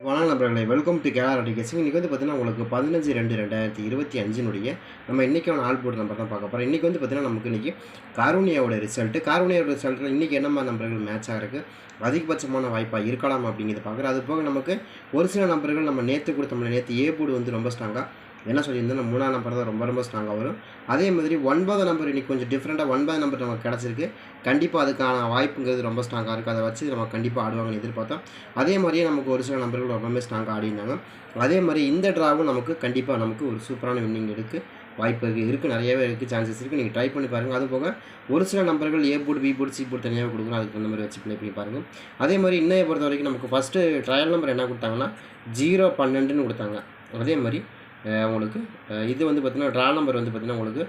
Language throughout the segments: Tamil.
வணக்கம் நண்பர்களே வெல்கம் டு கேஆர் அடிகேசிங் இன்றைக்கி வந்து பார்த்தீங்கன்னா உங்களுக்கு பதினஞ்சு ரெண்டு ரெண்டாயிரத்தி இருபத்தி அஞ்சினுடைய நம்ம இன்றைக்கான ஆள் போர்டு நம்பர் தான் பார்க்க போகிறோம் இன்றைக்கி வந்து பார்த்தீங்கன்னா நமக்கு இன்றைக்கி காரூனியாவோட ரிசல்ட்டு காரூனியாவோட ரிசல்ட்டில் இன்றைக்கி என்னமா நம்பர்கள் மேட்ச் இருக்குது அதிகபட்சமான வாய்ப்பாக இருக்கலாம் அப்படிங்கிறத பார்க்குறோம். அது போக நமக்கு ஒரு சில நம்பர்கள் நம்ம நேற்று கொடுத்தோம்ல நேற்று ஏ போர்டு வந்து ரொம்ப ஸ்ட்ராங்காக என்ன சொல்லியிருந்தோம் இந்த மூணாம் நம்பர் தான் ரொம்ப ரொம்ப ஸ்ட்ராங்காக வரும். அதே மாதிரி ஒன்பது நம்பர் இன்றைக்கி கொஞ்சம் டிஃப்ரெண்ட்டாக ஒன்பது நம்பர் நமக்கு கிடச்சிருக்கு. கண்டிப்பாக அதுக்கான வாய்ப்புங்கிறது ரொம்ப ஸ்ட்ராங்காக இருக்குது அதை வச்சு நம்ம கண்டிப்பாக ஆடுவாங்கன்னு எதிர்பார்த்தோம். அதே மாதிரியே நமக்கு ஒரு சில நம்பர்கள் ரொம்பவே ஸ்ட்ராங்காக ஆடினாங்க அதே மாதிரி இந்த ட்ராவும் நமக்கு கண்டிப்பாக நமக்கு ஒரு சூப்பரான வின்னிங் இருக்குது வாய்ப்பு இருக்குது இருக்குது நிறையவே இருக்குது சான்சஸ் இருக்குது நீங்கள் ட்ரை பண்ணி பாருங்கள் அது போக ஒரு சில நம்பர்கள் A board B board C board தனியாக கொடுக்குறோம். அதுக்கு அந்த மாதிரி வச்சு ப்ளே பண்ணி பாருங்கள் அதே மாதிரி இன்னைய பொறுத்த வரைக்கும் நமக்கு ஃபஸ்ட்டு ட்ரையல் நம்பர் என்ன கொடுத்தாங்கன்னா ஜீரோ பன்னெண்டுன்னு கொடுத்தாங்க. அதே மாதிரி உங்களுக்கு இது வந்து பார்த்திங்கன்னா ட்ரா நம்பர் வந்து பார்த்திங்கன்னா உங்களுக்கு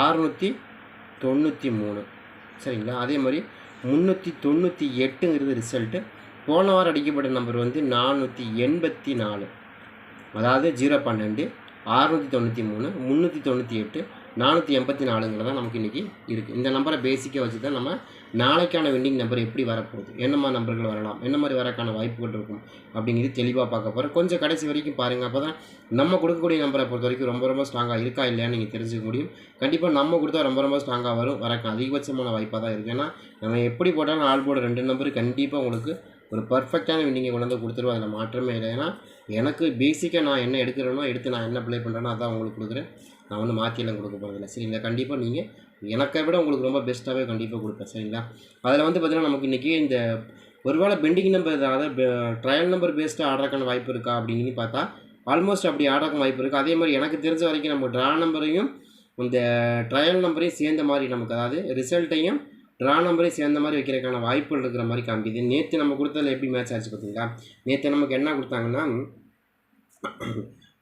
ஆறுநூற்றி தொண்ணூற்றி மூணு. சரிங்களா? அதே மாதிரி முந்நூற்றி தொண்ணூற்றி எட்டுங்கிறது ரிசல்ட்டு போன வாரம் அடிக்கப்பட்ட நம்பர் வந்து நானூற்றி எண்பத்தி நாலு. அதாவது ஜீரோ பன்னெண்டு அறுநூற்றி தொண்ணூற்றி மூணு முந்நூற்றி தொண்ணூற்றி எட்டு நானூற்றி எண்பத்தி நாலுங்கிறது தான் நமக்கு இன்றைக்கி இருக்குது இந்த நம்பரை பேசிக்காக வச்சு தான் நம்ம நாளைக்கான வெண்டிங் நம்பர் எப்படி வரப்போகுது? என்ன மாதிரி நம்பர்கள் வரலாம்? என்ன மாதிரி வரக்கான வாய்ப்புகள் இருக்கும்? அப்படிங்கிறது தெளிவாக பார்க்க போகிறோம் கொஞ்சம் கடைசி வரைக்கும் பாருங்கள் அப்போ தான் நம்ம கொடுக்கக்கூடிய நம்பரை பொறுத்த வரைக்கும் ரொம்ப ரொம்ப ஸ்ட்ராங்காக இருக்கா இல்லையான்னு நீங்கள் தெரிஞ்சுக்க முடியும். கண்டிப்பாக நம்ம கொடுத்தா ரொம்ப ரொம்ப ஸ்ட்ராங்காக வரும். வரக்கும் அதிகபட்சமான வாய்ப்பாக தான் இருக்குது ஏன்னா நம்ம எப்படி போட்டாலும் ஆள் போட ரெண்டு நம்பர் கண்டிப்பாக உங்களுக்கு ஒரு பர்ஃபெக்டான வின்னிங்கை கொண்டு வந்து கொடுத்துருவோம் அதில் மாற்றமே இல்லை. ஏன்னா எனக்கு பேசிக்காக நான் என்ன எடுக்கிறேனோ எடுத்து நான் என்ன ப்ளே பண்ணுறேனோ அதான் உங்களுக்கு கொடுக்குறேன். நான் வந்து மாற்றியெல்லாம் கொடுக்க போகிறதில்ல சரிங்களா? கண்டிப்பாக நீங்கள் எனக்கை விட உங்களுக்கு ரொம்ப பெஸ்ட்டாகவே கண்டிப்பாக கொடுப்பேன். சரிங்களா? அதில் வந்து பார்த்திங்கன்னா நமக்கு இன்றைக்கி இந்த ஒருவேளை பெண்டிங் நம்பர் அதாவது ட்ரையல் நம்பர் பேஸ்டாக ஆடுறதுக்கான வாய்ப்பு இருக்கா அப்படின்னு பார்த்தா ஆல்மோஸ்ட் அப்படி ஆடுறதுக்கு வாய்ப்பு இருக்குது அதே மாதிரி எனக்கு தெரிஞ்ச வரைக்கும் நம்ம ட்ரா நம்பரையும் இந்த ட்ரையல் நம்பரையும் சேர்ந்த மாதிரி நமக்கு அதாவது ரிசல்ட்டையும் ட்ரா நம்பரையும் சேர்ந்த மாதிரி வைக்கிறதுக்கான வாய்ப்புகள் இருக்கிற மாதிரி காமிக்குது. நேற்று நம்ம கொடுத்ததில் எப்படி மேட்ச் ஆச்சு பார்த்தீங்களா நேற்று நமக்கு என்ன கொடுத்தாங்கன்னா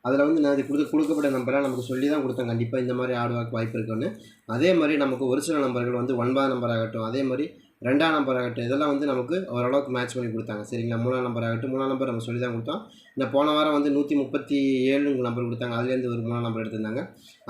அதில் வந்து நான் இது கொடுக்க கொடுக்கப்பட்ட நம்பரெலாம் நமக்கு சொல்லி தான் கொடுத்தேன். கண்டிப்பாக இந்த மாதிரி ஆடுவாக்கு வாய்ப்பு இருக்குன்னு. அதே மாதிரி நமக்கு ஒரு சில நம்பர்கள் வந்து ஒன்பதாம் நம்பர் ஆகட்டும் அதே மாதிரி ரெண்டாம் நம்பர் ஆகட்டும் இதெல்லாம் வந்து நமக்கு ஓரளவுக்கு மேட்ச் பண்ணி கொடுத்தாங்க. சரிங்களா? மூணாம் நம்பர் ஆகட்டும் மூணாம் நம்பர் நம்ம சொல்லி தான் கொடுத்தோம். இந்த போன வாரம் வந்து நூற்றி முப்பத்தி ஏழு நம்பர் கொடுத்தாங்க. அதுலேருந்து ஒரு மூணாம் நம்பர் எடுத்திருந்தாங்க.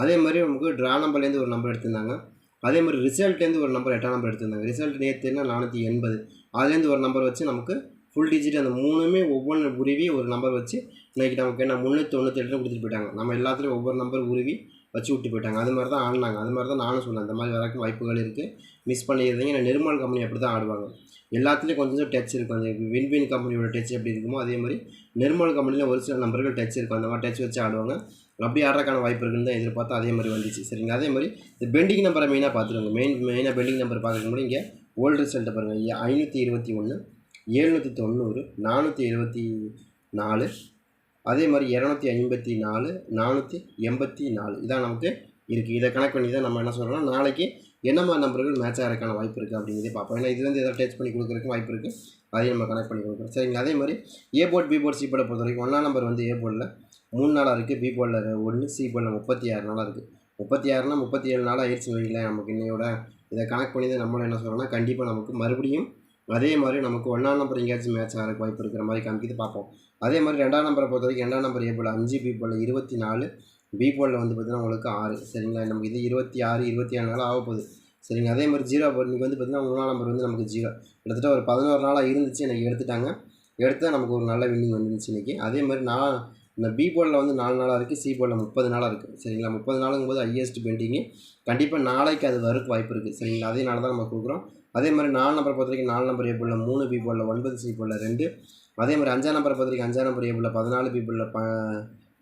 அதே மாதிரி நமக்கு ட்ரா நம்பர்லேருந்து ஒரு நம்பர் எடுத்திருந்தாங்க. அதே மாதிரி ரிசல்ட்லேருந்து ஒரு நம்பர் எட்டாம் நம்பர் எடுத்திருந்தாங்க. ரிசல்ட் நேற்றுன்னா நானூற்றி எண்பது. அதுலேருந்து ஒரு நம்பர் வச்சு நமக்கு ஃபுல் டிஜிட் அந்த மூணுமே ஒவ்வொன்று உருவி ஒரு நம்பர் வச்சு இன்றைக்கி நமக்கு என்ன முந்நூற்றி தொண்ணூற்றி எட்டு கொடுத்துட்டு போயிட்டாங்க. நம்ம எல்லாத்துலேயும் ஒவ்வொரு நம்பர் உருவி வச்சு விட்டு போயிட்டாங்க. அது மாதிரி தான் ஆடினாங்க. அது மாதிரி தான் நானும் சொன்னேன். அந்த மாதிரி வரைக்கும் வாய்ப்புகள் இருக்குது மிஸ் பண்ணிடுறீங்க ஏன்னா நிர்மல் கம்பெனி அப்படி தான் ஆடுவாங்க. எல்லாத்துலேயும் கொஞ்சம் டச் இருக்கும். அந்த வின்வின் கம்பெனியோட டச் எப்படி இருக்குமோ அதே மாதிரி நிர்மல் கம்பெனியில் ஒரு சில நம்பர்கள் டச் இருக்கும். அந்த மாதிரி டச் வச்சு ஆடுவாங்க. அப்படி ஆடுறதுக்கான வாய்ப்பு இருக்குன்னு தான் எதிர்பார்த்தா அதே மாதிரி வந்துச்சு. சரிங்களா? அதே மாதிரி இந்த பெண்டிங் நம்பரை மெயினாக பார்த்துருங்க. மெயின் மெயினாக பெண்டிங் நம்பர் பார்க்கறதுக்கு முன்னாடி இங்கே ஓல்டு ரிசல்ட்டை பாருங்கள் ஐநூற்றி இருபத்தி ஒன்று எழுநூற்றி தொண்ணூறு நானூற்றி எழுபத்தி நாலு அதே மாதிரி இரநூத்தி ஐம்பத்தி நாலு நானூற்றி எண்பத்தி நாலு. இதான் நமக்கு இருக்குது இதை கணக்கு பண்ணி தான் நம்ம என்ன சொல்கிறோம்னா நாளைக்கு என்ன மாதிரி நம்பர்கள் மேட்ச் ஆகிறதுக்கான வாய்ப்பு இருக்குது அப்படிங்கிறதே பார்ப்போம். ஏன்னா இதுலேருந்து எதாவது டச் பண்ணி கொடுக்குறதுக்கு வாய்ப்பு இருக்குது அதையும் நம்ம கனெக்ட் பண்ணி கொடுக்குறோம். சரிங்க அதே மாதிரி A board B board C போர்டை பொறுத்த வரைக்கும் ஒன்றாம் நம்பர் வந்து ஏ போர்டில் மூணு நாளாக இருக்குது பி போர்டில் ஒன்று சி போர்டில் முப்பத்தி ஆறு நாளாக இருக்குது முப்பத்தி ஆறுனா முப்பத்தி ஏழு நாளாக ஆயிடுச்சுன்னு வைங்களேன். நமக்கு இன்னையோட இதை கனெக்ட் பண்ணி தான் நம்மளும் என்ன சொல்கிறோம்னா கண்டிப்பாக நமக்கு மறுபடியும் அதே மாதிரி நமக்கு ஒன்றாம் நம்பர் எங்கேயாச்சும் மேட்ச் ஆகிறதுக்கு வாய்ப்பு இருக்கிற மாதிரி காமிக்கிது பார்ப்போம். அதே மாதிரி ரெண்டாம் நம்பரை பொறுத்த வரைக்கும் ரெண்டாம் நம்பர் ஏ போல் அஞ்சு பி போல் இருபத்தி நாலு பி போலில் வந்து பார்த்தீங்கன்னா உங்களுக்கு ஆறு சரிங்களா? நமக்கு இது இருபத்தி ஆறு இருபத்தி ஏழு நாள் ஆக போகுது. சரிங்க அதே மாதிரி ஜீரோ போல் இன்றைக்கி வந்து பார்த்தீங்கன்னா மூணாம் நம்பர் வந்து நமக்கு ஜீரோ கிட்டத்தட்ட ஒரு பதினோரு நாளாக இருந்துச்சு எனக்கு எடுத்துட்டாங்க. எடுத்தால் நமக்கு ஒரு நல்ல வின்னிங் வந்துருந்துச்சு இன்றைக்கி அதே மாதிரி நான் இந்த பி போலில் வந்து நாலு நாளாக இருக்குது சி போலில் முப்பது நாளாக இருக்குது சரிங்களா? முப்பது நாளுங்கும் போது ஹையஸ்ட் பெயிண்டிங்கு கண்டிப்பாக நாளைக்கு அது வரக்கு வாய்ப்பு இருக்குது சரிங்களா? அதே நாள் தான் நம்ம கொடுக்குறோம். அதே மாதிரி நாலு நம்பரை பொறுத்த வரைக்கும் நாலு நம்பர் ஏ மூணு பி போர்டில் ஒன்பது சி போர்டில் ரெண்டு அதே மாதிரி அஞ்சாம் நம்பரை பொறுத்த வரைக்கும் அஞ்சாம் நம்பர் ஏ பதினாலு பி போர்டில் ப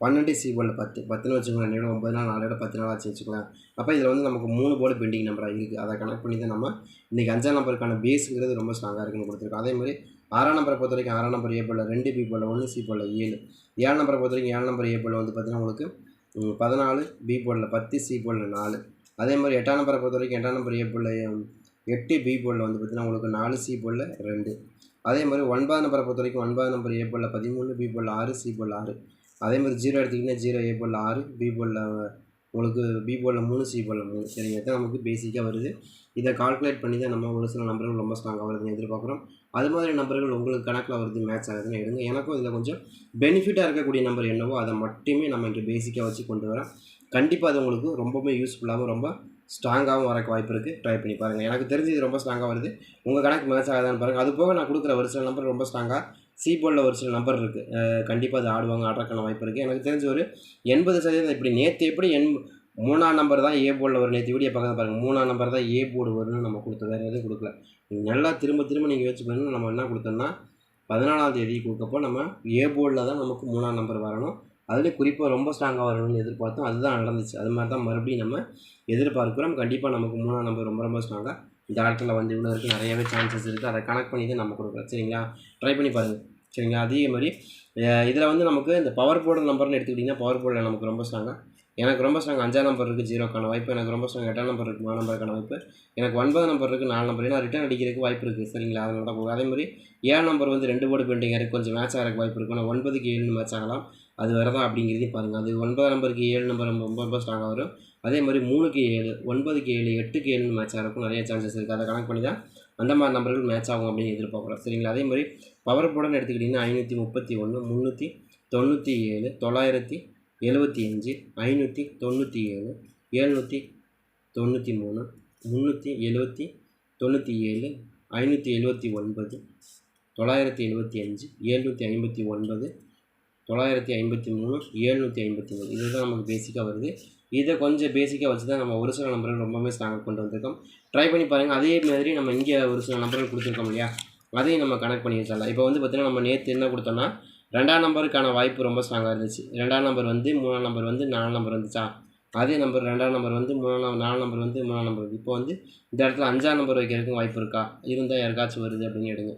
பன்னெண்டு சி பத்து பத்துன்னு வச்சுக்கோங்களேன் நேரம் ஒம்பது நாள் நாலோட பத்து நாள் ஆச்சு வச்சுக்கலாம் அப்போ இதில் வந்து நமக்கு மூணு போர்டு பெண்டிங் நம்பராக இருக்குது அதை கனெக்ட் பண்ணி தான் நம்ம இன்றைக்கி அஞ்சாம் நம்பருக்கான பேஸுங்கிறது ரொம்ப ஸ்ட்ராங்காக இருக்குன்னு கொடுத்துருக்கோம் அதே மாதிரி ஆறாம் நம்பரை பொறுத்த வரைக்கும் ஆறாம் நம்பர் ஏ போர்டில் ரெண்டு பி போர்டில் ஒன்று சி போர்டில் ஏழு ஏழு நம்பரை பொறுத்த வரைக்கும் ஏழு நம்பர் ஏ வந்து பார்த்தீங்கன்னா உங்களுக்கு பதினாலு பி போர்டில் பத்து சி போர்டில் நாலு அதே மாதிரி எட்டாம் நம்பரை பொறுத்த வரைக்கும் எட்டாம் நம்பர் ஏ போர்டில் எட்டு பி போலில் வந்து பார்த்தீங்கன்னா உங்களுக்கு நாலு சி போலில் ரெண்டு. அதே மாதிரி ஒன்பதாம் நம்பரை பொறுத்த வரைக்கும் ஒன்பதாம் நம்பர் ஏ போலில் பதிமூணு பி போலில் ஆறு சி போர்டில் ஆறு. அதே மாதிரி ஜீரோ எடுத்திங்கன்னா ஜீரோ ஏ போலில் ஆறு பி போலில் உங்களுக்கு பி போலில் மூணு சி போலில் மூணு. சரிங்க தான் நமக்கு பேசிக்காக வருது. இதை கால்குலேட் பண்ணி தான் நம்ம ஒரு சில நம்பர்கள் ரொம்ப ஸ்ட்ராங்காக வருதுன்னு எதிர்பார்க்குறோம். அது மாதிரி நம்பர்கள் உங்களுக்கு கணக்கில் வருது மேட்ச் ஆகுதுன்னு எடுங்க. எனக்கும் இதில் கொஞ்சம் பெனிஃபிட்டாக இருக்கக்கூடிய நம்பர் என்னவோ அதை மட்டுமே நம்ம இங்கே பேசிக்காக வச்சு கொண்டு வரோம் கண்டிப்பாக அது உங்களுக்கு ரொம்பவுமே யூஸ்ஃபுல்லாகவும் ரொம்ப ஸ்ட்ராங்காகவும் வரக்கு வாய்ப்பு இருக்குது ட்ரை பண்ணி பாருங்கள் எனக்கு தெரிஞ்சு இது ரொம்ப ஸ்ட்ராங்காக வருது. உங்கள் கணக்கு மேட்ச் ஆகாதான்னு பாருங்கள் அது போக நான் கொடுக்குற ஒரு சில நம்பர் ரொம்ப ஸ்ட்ராங்காக சி போர்டில் ஒரு சில நம்பர் இருக்குது கண்டிப்பாக அது ஆடுவாங்க ஆடுறக்கான வாய்ப்பு இருக்குது எனக்கு தெரிஞ்ச ஒரு எண்பது சதவீதம் இப்படி நேற்று எப்படி எண் மூணாம் நம்பர் தான் ஏ போர்டில் வரும். நேற்று வீடியோ பக்கத்தில் பாருங்கள் மூணாம் நம்பர் தான் ஏ போர்டு வரும்னு நம்ம கொடுத்த வேறு எதுவும் கொடுக்கல. நீங்கள் நல்லா திரும்ப திரும்ப நீங்கள் யோசிச்சு பாருங்க. நம்ம என்ன கொடுத்தோம்னா பதினாலாம் தேதி கொடுக்கப்போ நம்ம ஏ போர்டில் தான் நமக்கு மூணாம் நம்பர் வரணும். அதுலேயும் குறிப்பாக ரொம்ப ஸ்ட்ராங்காக வரணும்னு எதிர்பார்த்தோம். அதுதான் நடந்துச்சு. அது மாதிரி தான் மறுபடியும் நம்ம எதிர்பார்க்குறோம். கண்டிப்பாக நமக்கு மூணாம் நம்பர் ரொம்ப ரொம்ப ஸ்ட்ராங்காக இந்த இடத்துல வந்து இவ்வளோ இருக்குது நிறையவே சான்சஸ் இருக்குது அதை கனெக்ட் பண்ணி தான் நம்ம கொடுக்குறோம். சரிங்களா? ட்ரை பண்ணி பாருங்கள் சரிங்களா? அதே மாதிரி இதில் வந்து நமக்கு இந்த பவர் போர்டு நம்பர்னு எடுத்துக்கிட்டிங்கன்னா பவர் போர்டில் நமக்கு ரொம்ப ஸ்ட்ராங்காக எனக்கு ரொம்ப ஸ்ட்ராங் அஞ்சாம் நம்பர் இருக்குது ஜீரோக்கான வாய்ப்பு. எனக்கு ரொம்ப ஸ்ட்ராங் எட்டாம் நம்பர் இருக்குது நாலு நம்பருக்கான வாய்ப்பு. எனக்கு ஒன்பது நம்பர் இருக்குது நாலு நம்பர் ஏன்னா ரிட்டர்ன் அடிக்கிறதுக்கு வாய்ப்பு இருக்குது சரிங்களா? அதனால தான் போகும் அதே மாதிரி ஏழு நம்பர் வந்து ரெண்டு போர்டு பெண்டிங் இருக்குது கொஞ்சம் மேட்ச் ஆகிறதுக்கு வாய்ப்பு இருக்கும் ஆனால் ஒன்பதுக்கு ஏழு மேட்ச் ஆகலாம். அது வரதா அப்படிங்கிறதையும் பாருங்கள் அது ஒன்பதாம் நம்பருக்கு ஏழு நம்பர் ரொம்ப ரொம்ப ரொம்ப ஸ்ட்ராங்காக வரும். அதே மாதிரி மூணுக்கு ஏழு ஒன்பதுக்கு ஏழு எட்டுக்கு ஏழுன்னு மேட்ச் ஆகிறக்கும் நிறைய சான்சஸ் இருக்குது அதை கணக்கு பண்ணி தான் அந்த மாதிரி நம்பர்கள் மேட்ச் ஆகும் அப்படின்னு எதிர்பார்க்குறோம். சரிங்களா? அதே மாதிரி பவர் போர்டுன்னு எடுத்துக்கிட்டிங்கன்னா ஐநூற்றி முப்பத்தி ஒன்று முந்நூற்றி தொண்ணூற்றி ஏழு தொள்ளாயிரத்தி எழுபத்தி அஞ்சு ஐநூற்றி தொண்ணூற்றி ஏழு எழுநூற்றி தொண்ணூற்றி மூணு முந்நூற்றி எழுபத்தி தொண்ணூற்றி ஏழு ஐநூற்றி எழுபத்தி ஒன்பது தொள்ளாயிரத்தி எழுபத்தி அஞ்சு எழுநூற்றி ஐம்பத்தி ஒன்பது தொள்ளாயிரத்தி ஐம்பத்தி மூணு ஏழ்நூற்றி ஐம்பத்தி மூணு. இதுதான் நமக்கு பேசிக்காக வருது. இதை கொஞ்சம் பேசிக்காக வச்சு தான் நம்ம ஒரு சில நம்பர்கள் ரொம்பவே ஸ்ட்ராங்காக கொண்டு வந்திருக்கோம். ட்ரை பண்ணி பாருங்கள் அதே மாதிரி நம்ம இங்கே ஒரு சில நம்பர்கள் கொடுத்துருக்கோம் இல்லையா? அதையும் நம்ம கனெக்ட் பண்ணி வச்சிடலாம். இப்போ வந்து பார்த்திங்கன்னா நம்ம நேற்று என்ன கொடுத்தோம்னா ரெண்டாம் நம்பருக்கான வாய்ப்பு ரொம்ப ஸ்ட்ராங்காக இருந்துச்சு. ரெண்டாம் நம்பர் வந்து மூணாம் நம்பர் வந்து நாலு நம்பர் வந்துச்சா? அதே நம்பர் ரெண்டாம் நம்பர் வந்து மூணாம் நாலு நம்பர் வந்து மூணாம் நம்பர் இப்போ வந்து இந்த இடத்துல அஞ்சாம் நம்பர் வைக்கிறதுக்கும் வாய்ப்பு இருக்கா? இருந்தால் யாருக்காச்சும் வருது அப்படின்னு எடுங்க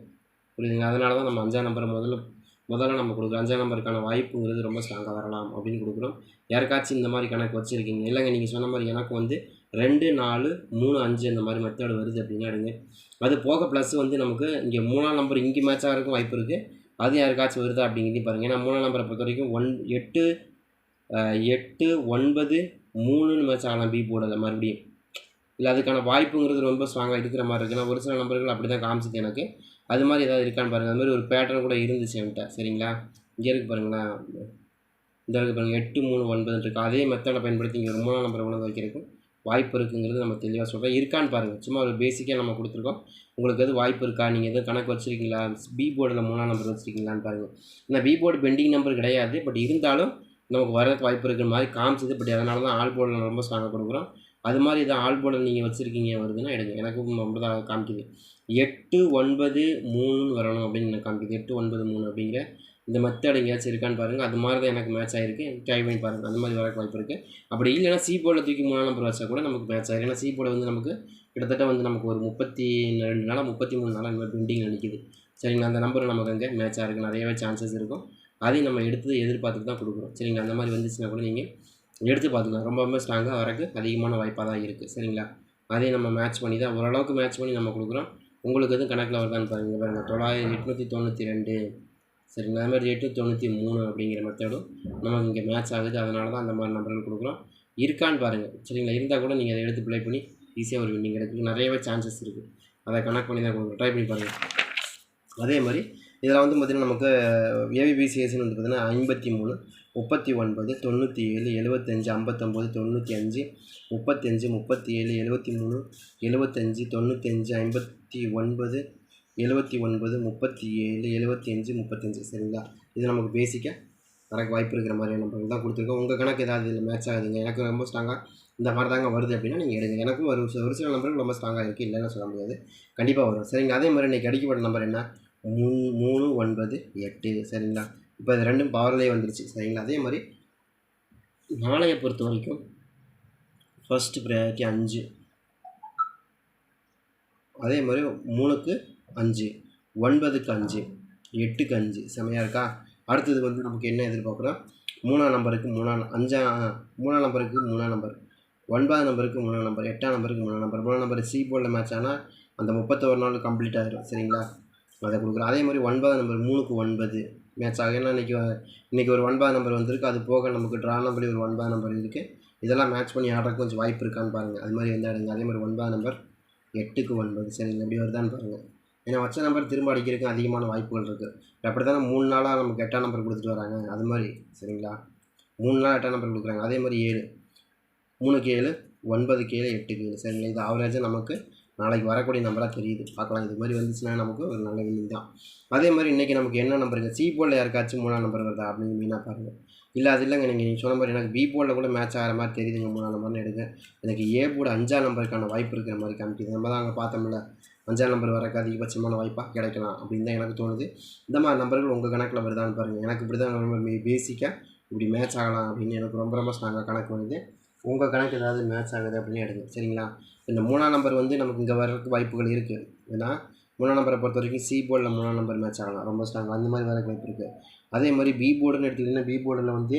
புரியுதுங்க அதனால தான் நம்ம அஞ்சாம் நம்பரை முதல்ல முதல்ல நம்ம கொடுக்குறோம் அஞ்சாம் நம்பருக்கான வாய்ப்புங்கிறது ரொம்ப ஸ்ட்ராங்காக வரலாம் அப்படின்னு கொடுக்குறோம். யாருக்காச்சும் இந்த மாதிரி கணக்கு வச்சுருக்கீங்க? இல்லைங்க நீங்கள் சொன்ன மாதிரி எனக்கு வந்து ரெண்டு நாலு மூணு அஞ்சு இந்த மாதிரி மெத்தட் வருது அப்படின்னா எடுங்க. அது போக ப்ளஸ் வந்து நமக்கு இங்கே மூணாம் நம்பர் இங்கே மேட்ச் ஆகிறதுக்கும் வாய்ப்பு இருக்குது அது யாருக்காச்சும் வருதா அப்படிங்கிறதையும் பாருங்கள் ஏன்னா மூணாம் நம்பரை பொறுத்த வரைக்கும் ஒன் எட்டு எட்டு ஒன்பது மூணுன்னு மேட்ச் ஆகலாம் பி போர்டில் மறுபடியும். இல்லை அதுக்கான வாய்ப்புங்கிறது ரொம்ப ஸ்ட்ராங்காக இருக்கிற மாதிரி இருக்குது நான் ஒரு சில நம்பர்கள் அப்படி தான் காமிச்சது எனக்கு. அது மாதிரி ஏதாவது இருக்கான்னு பாருங்கள் அது மாதிரி ஒரு பேட்டர்ன் கூட இருந்துச்சு என்கிட்ட. சரிங்களா? இங்கே இருக்குது பாருங்களேன் இந்த அளவுக்கு பாருங்கள் எட்டு மூணு ஒன்பது இருக்கா. அதே மெத்தடை பயன்படுத்தி இங்கே ஒரு மூணாம் நம்பர் உணவு வைக்கிறதுக்கும் வாய்ப்பு இருக்குங்கிறது நம்ம தெளிவாக சொல்கிறோம் இருக்கான்னு பாருங்கள் சும்மா ஒரு பேசிக்காக நம்ம கொடுத்துருக்கோம். உங்களுக்கு எது வாய்ப்பு இருக்கா? நீங்கள் எதுவும் கணக்கு வச்சுருக்கீங்களா? பி போர்டில் மூணாம் நம்பர் வச்சுருக்கீங்களான்னு பாருங்கள் இந்த பி போர்டு பெண்டிங் நம்பர் கிடையாது. பட் இருந்தாலும் நமக்கு வரதுக்கு வாய்ப்பு இருக்கிற மாதிரி காமிச்சது. பட் அதனால தான் ஆல் போர்டில் ரொம்ப ஸ்ட்ராங்காக கொடுக்குறோம். அது மாதிரி இதை ஆல் நீங்கள் வச்சுருக்கீங்க வருதுன்னா எடுங்க. எனக்கும் ரொம்ப தான் காமிக்குது. எட்டு ஒன்பது மூணுன்னு வரணும் அப்படின்னு எனக்கு காமிக்குது. எட்டு ஒன்பது மூணு அப்படிங்கிற இந்த மெத்தட் எங்கேயாச்சும் இருக்கான்னு பாருங்கள் அது மாதிரி தான் எனக்கு மேட்ச் ஆகிருக்கு ட்ரை பண்ணி பாருங்கள் அந்த மாதிரி வரக்கு வாய்ப்பு இருக்குது அப்படி இல்லைன்னா சி போர்டில் தூக்கி மூணு நம்பர் வச்சா கூட நமக்கு மேட்ச் ஆகிருக்கு ஏன்னா சி போர்டு வந்து நமக்கு கிட்டத்தட்ட வந்து நமக்கு ஒரு முப்பத்தி ரெண்டு நாளாக முப்பத்தி மூணு நாளாக இந்த மாதிரி பெண்டிங்கில் நிற்கிது சரிங்களா? அந்த நம்பர் நமக்கு அங்கே மேட்ச் ஆகிருக்கு நிறையவே சான்சஸ் இருக்கும். அதையும் நம்ம எடுத்து எதிர்பார்த்துட்டு தான் கொடுக்குறோம். சரிங்களா? அந்த மாதிரி வந்துச்சுன்னா கூட நீங்கள் எடுத்து பார்த்துக்கலாம் ரொம்ப ரொம்ப ஸ்ட்ராங்காக வரக்கு அதிகமான வாய்ப்பாக தான் இருக்குது சரிங்களா? அதே நம்ம மேட்ச் பண்ணி தான் ஓரளவுக்கு மேட்ச் பண்ணி நம்ம கொடுக்குறோம். உங்களுக்கு எதுவும் கணக்கில் வருதான்னு பாருங்கள் பாருங்கள் தொள்ளாயிரம் எட்நூற்றி தொண்ணூற்றி ரெண்டு. சரிங்களா? அதுமாதிரி மாதிரி எட்டு தொண்ணூற்றி மூணு அப்படிங்கிற மெத்தடும் நமக்கு இங்கே மேட்ச் ஆகுது. அதனால தான் அந்த மாதிரி நம்பர்கள் கொடுக்குறோம். இருக்கான்னு பாருங்கள் சரிங்களா? இருந்தால் கூட நீங்கள் அதை எடுத்து ப்ளே பண்ணி ஈஸியாக ஒரு வின்னிங் எடுக்கிறதுக்கு நிறையவே சான்சஸ் இருக்குது அதை கனெக்ட் பண்ணி தான் கொடுக்குறோம். ட்ரை பண்ணி பாருங்கள் அதே மாதிரி இதில் வந்து பார்த்திங்கன்னா நமக்கு ஏபிபிசிஎஸ்சின்னு வந்து பார்த்திங்கன்னா ஐம்பத்தி மூணு. முப்பத்தி ஒன்பது தொண்ணூற்றி ஏழு எழுபத்தஞ்சு ஐம்பத்தொம்போது தொண்ணூற்றி அஞ்சு முப்பத்தஞ்சு முப்பத்தி ஏழு எழுபத்தி மூணு எழுபத்தஞ்சி தொண்ணூத்தஞ்சு ஐம்பத்தி ஒன்பது எழுபத்தி ஒன்பது முப்பத்தி ஏழு எழுபத்தி அஞ்சு முப்பத்தஞ்சு. சரிங்களா? இது நமக்கு பேசிக்காக வரக்கு வாய்ப்பு இருக்கிற மாதிரியான நம்பர்கள் தான் கொடுத்துருக்கோம். உங்கள் கணக்கு ஏதாவது இதில் மேட்ச் ஆகுதுங்க. எனக்கு ரொம்ப ஸ்ட்ராங்காக இந்த மாதிரி தாங்க வருது அப்படின்னா நீங்கள் எடுங்க. எனக்கும் ஒரு ஒரு சில நம்பர்கள் ரொம்ப ஸ்ட்ராங்காக இருக்குது இல்லைன்னு சொல்ல முடியாது. கண்டிப்பாக வரும். சரிங்க அதே மாதிரி இன்றைக்கி அடிக்கப்பட்ட நம்பர் என்ன? மூணு மூணு ஒன்பது எட்டு. சரிங்களா? இப்போ இது ரெண்டும் பவர்லேயே வந்துருச்சு சரிங்களா? அதே மாதிரி நாளையை பொறுத்த வரைக்கும் ஃபஸ்ட்டு ப்ரையாரிட்டி அஞ்சு. அதே மாதிரி மூணுக்கு அஞ்சு ஒன்பதுக்கு அஞ்சு எட்டுக்கு அஞ்சு செமையாக இருக்கா? அடுத்தது வந்து நமக்கு என்ன எதிர்பார்க்குறோம்? மூணாம் நம்பருக்கு மூணாம் அஞ்சா மூணாம் நம்பருக்கு மூணாம் நம்பர் ஒன்பதாம் நம்பருக்கு மூணாம் நம்பர் எட்டாம் நம்பருக்கு மூணாம் நம்பர் மூணாம் நம்பர் சி போர்டில் மேட்ச் ஆனால் அந்த முப்பத்தோரு நாள் கம்ப்ளீட் ஆகிடும் சரிங்களா? அதை கொடுக்குறோம். அதே மாதிரி ஒன்பதாம் நம்பர் மூணுக்கு ஒன்பது மேட்ச் ஆகும் ஏன்னா இன்றைக்கி இன்றைக்கி ஒரு ஒன்பதாம் நம்பர் வந்திருக்கு. அது போக நமக்கு ட்ரா நம்பர் ஒரு ஒன்பதாம் நம்பர் இருக்குது இதெல்லாம் மேட்ச் பண்ணி ஆடுறதுக்கு கொஞ்சம் வாய்ப்பு இருக்கான்னு பாருங்கள் அது மாதிரி வந்து ஆடுங்க. அதே மாதிரி ஒன்பது நம்பர் எட்டுக்கு ஒன்பது. சரிங்க எப்படி வருதான்னு பாருங்கள் ஏன்னா வச்ச நம்பர் திரும்ப அடிக்கிறதுக்கு அதிகமான வாய்ப்புகள் இருக்குது அப்படி தானே மூணு நாளாக நமக்கு எட்டாம் நம்பர் கொடுத்துட்டு வராங்க. அது மாதிரி சரிங்களா? மூணு நாள் எட்டாம் நம்பர் கொடுக்குறாங்க. அதே மாதிரி ஏழு. மூணுக்கு ஏழு ஒன்பது ஏழு எட்டு ஏழு. சரிங்களா? இது ஆவரேஜாக நமக்கு நாளைக்கு வரக்கூடிய நம்பராக தெரியுது. பார்க்கலாம். இது மாதிரி வந்துச்சுன்னா நமக்கு ஒரு நல்ல வின்னிங் தான். அதே மாதிரி இன்றைக்கி நமக்கு என்ன நம்பர்? இருக்குது சி போலில் யாருக்காச்சும் மூணாம் நம்பர் வருதா? அப்படின்னு மீனாக பாருங்கள் இல்லை அது இல்லைங்க. நீங்கள் நீங்கள் சொன்ன மாதிரி எனக்கு பி போலில் கூட மேட்ச் ஆகிற மாதிரி தெரியுதுங்க. மூணாம் நம்பர்னு எடுங்க. எனக்கு ஏ போர்டு அஞ்சாம் நம்பருக்கான வாய்ப்பு இருக்கிற மாதிரி காமிக்குது. நம்ம தான் அங்கே பார்த்தோம்ல. அஞ்சாம் நம்பர் வரக்கு அதிகபட்சமான வாய்ப்பாக கிடைக்கலாம் அப்படின்னு தான் எனக்கு தோணுது. இந்த மாதிரி நம்பர்கள் உங்கள் கணக்கில் வருதான்னு பாருங்கள் எனக்கு இப்படி தான் ரொம்ப பேசிக்காக இப்படி மேட்ச் ஆகலாம் அப்படின்னு எனக்கு ரொம்ப ரொம்ப ஸ்ட்ராங்காக கணக்கு வருது. உங்கள் கணக்கு ஏதாவது மேட்ச் ஆகுது அப்படின்னு எடுங்க சரிங்களா? இந்த மூணாம் நம்பர் வந்து நமக்கு இங்கே வர்றதுக்கு வாய்ப்புகள் இருக்குது ஏன்னா மூணாம் நம்பரை பொறுத்த வரைக்கும் சி போர்டில் மூணாம் நம்பர் மேட்ச் ஆகலாம். ரொம்ப ஸ்ட்ராங் அந்த மாதிரி வரக்கு வாய்ப்பு இருக்குது அதே மாதிரி பி போர்டுன்னு எடுத்துக்கிட்டிங்கன்னா பி போர்டில் வந்து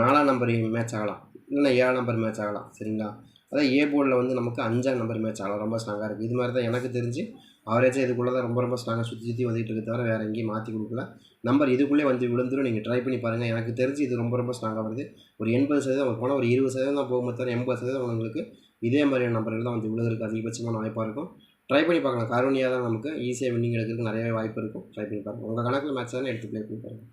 நாலாம் நம்பர் மேட்ச் ஆகலாம். இல்லைன்னா ஏழாம் நம்பர் மேட்ச் ஆகலாம். சரிங்களா? அதான் ஏ போர்டில் வந்து நமக்கு அஞ்சாம் நம்பர் மேட்ச் ஆகலாம். ரொம்ப ஸ்ட்ராங்காக இருக்குது இது மாதிரி தான் எனக்கு தெரிஞ்சு ஆவரேஜாக இதுக்குள்ளே தான் ரொம்ப ரொம்ப ஸ்ட்ராங்காக சுற்றி சுற்றி வந்துட்டு இருக்க தவிர வேறு எங்கேயும் மாற்றி கொடுக்கல. நம்பர் இதுக்குள்ளே வந்து விழுந்துரும். நீங்கள் ட்ரை பண்ணி பாருங்கள் எனக்கு தெரிஞ்சு இது ரொம்ப ரொம்ப ஸ்ட்ராங்காக வருது. ஒரு எண்பது சதவீதம் போனால் ஒரு இருபது சதவீதம் தான் போகும்போது தவிர எண்பது சதவீதம் உங்களுக்கு இதே மாதிரியான நம்பர்கள் தான் வந்து விழுதுருக்கு அதிகபட்சமான வாய்ப்பாக இருக்கும். ட்ரை பண்ணி பார்க்கலாம். கருணியாக தான் நமக்கு ஈஸியாக வின்னிங் எடுக்கிறதுக்கு நிறையவே வாய்ப்பு இருக்கும். ட்ரை பண்ணி பாருங்கள் உங்கள் கணக்கில் மேட்ச் தானே எடுத்து ப்ளே பண்ணி பாருங்கள்